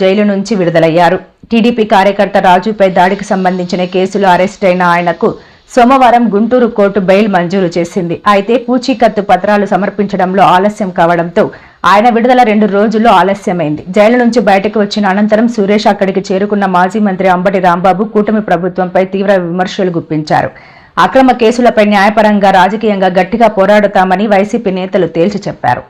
Jail నుంచి విడుదలయ్యారు. TDP కార్యకర్త రాజుపై దాడికి సంబంధించిన కేసులో అరెస్ట్ అయిన ఆయనకు సోమవారం గుంటూరు కోర్టు బెయిల్ మంజూరు చేసింది. అయితే పూచీకత్తు పత్రాలు సమర్పించడంలో ఆలస్యం కావడంతో ఆయన విడుదల రెండు రోజుల్లో ఆలస్యమైంది. జైలు నుంచి బయటకు వచ్చిన అనంతరం సురేష్ అక్కడికి చేరుకున్న మాజీ మంత్రి అంబటి రాంబాబు కూటమి ప్రభుత్వంపై తీవ్ర విమర్శలు గుప్పించారు. అక్రమ కేసులపై న్యాయపరంగా రాజకీయంగా గట్టిగా పోరాడుతామని వైసీపీ నేతలు తేల్చి చెప్పారు.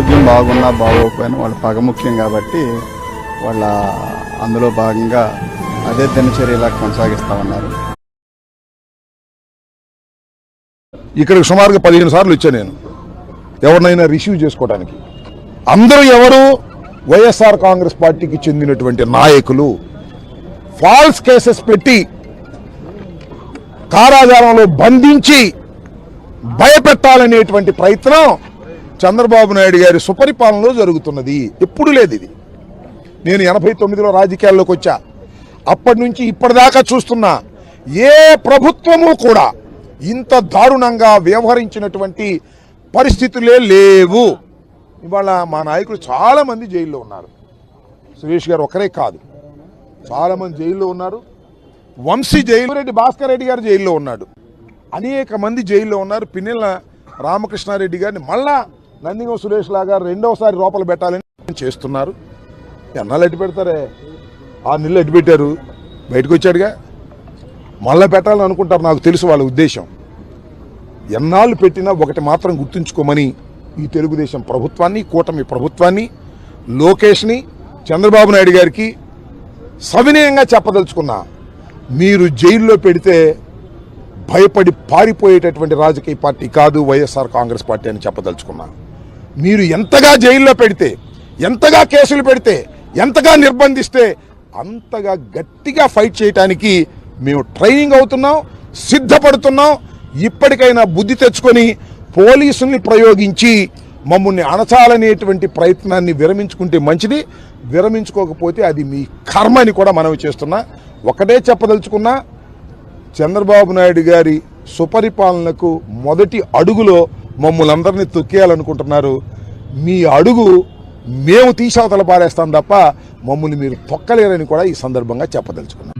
ఆరోగ్యం బాగున్నా బాగోకపోయినా వాళ్ళ పగ ముఖ్యం కాబట్టి వాళ్ళ అందులో భాగంగా అదే దినచర్యలా కొనసాగిస్తామన్నారు ఇక్కడికి సుమారుగా పదిహేను సార్లు ఇచ్చాను నేను. ఎవరినైనా రిసీవ్ చేసుకోవడానికి అందరూ ఎవరు? వైఎస్ఆర్ కాంగ్రెస్ పార్టీకి చెందినటువంటి నాయకులు. ఫాల్స్ కేసెస్ పెట్టి కారాగారంలో బంధించి భయపెట్టాలనేటువంటి ప్రయత్నం చంద్రబాబు నాయుడు గారి సుపరిపాలనలో జరుగుతున్నది. ఎప్పుడు లేదు ఇది. నేను ఎనభై తొమ్మిదిలో రాజకీయాల్లోకి వచ్చా. అప్పటి నుంచి ఇప్పటిదాకా చూస్తున్నా. ఏ ప్రభుత్వము కూడా ఇంత దారుణంగా వ్యవహరించినటువంటి పరిస్థితులే లేవు. ఇవాళ మా నాయకులు చాలామంది జైల్లో ఉన్నారు. సురేష్ గారు ఒకరే కాదు. చాలామంది జైల్లో ఉన్నారు. వంశీ జైలు రెడ్డి భాస్కర్ రెడ్డి గారు జైల్లో ఉన్నాడు. అనేక మంది జైల్లో ఉన్నారు. పిన్నెల రామకృష్ణారెడ్డి గారిని మళ్ళా నందిగం సురేష్ లాగా రెండవసారి లోపల పెట్టాలని చేస్తున్నారు. ఎన్నాళ్ళు ఎట్టి పెడతారే? ఆ నీళ్ళు ఎట్టి పెట్టారు? బయటకు వచ్చాడుగా? మళ్ళీ పెట్టాలని అనుకుంటారు నాకు తెలుసు వాళ్ళ ఉద్దేశం. ఎన్నాళ్ళు పెట్టినా ఒకటి మాత్రం గుర్తుంచుకోమని ఈ తెలుగుదేశం ప్రభుత్వాన్ని కూటమి ప్రభుత్వాన్ని లోకేష్ని చంద్రబాబు నాయుడు గారికి సవినయంగా చెప్పదలుచుకున్నా మీరు జైల్లో పెడితే భయపడి పారిపోయేటటువంటి రాజకీయ పార్టీ కాదు వైఎస్ఆర్ కాంగ్రెస్ పార్టీ అని చెప్పదలుచుకున్నా. మీరు ఎంతగా జైల్లో పెడితే ఎంతగా కేసులు పెడితే ఎంతగా నిర్బంధిస్తే అంతగా గట్టిగా ఫైట్ చేయటానికి మేము ట్రైనింగ్ అవుతున్నాం సిద్ధపడుతున్నాం. ఇప్పటికైనా బుద్ధి తెచ్చుకొని పోలీసుల్ని ప్రయోగించి మమ్మల్ని అణచాలనేటువంటి ప్రయత్నాన్ని విరమించుకుంటే మంచిది. విరమించుకోకపోతే అది మీ కర్మ అని కూడా మనవి చేస్తున్నా. ఒకటే చెప్పదలుచుకున్నా చంద్రబాబు నాయుడు గారి సుపరిపాలనకు మొదటి అడుగులో మమ్మల్ని అందరినీ తొక్కేయాలనుకుంటున్నారు. మీ అడుగు మేము తీసావతల పారేస్తాం తప్ప మమ్మల్ని మీరు తొక్కలేరని కూడా ఈ సందర్భంగా చెప్పదలుచుకున్నాం.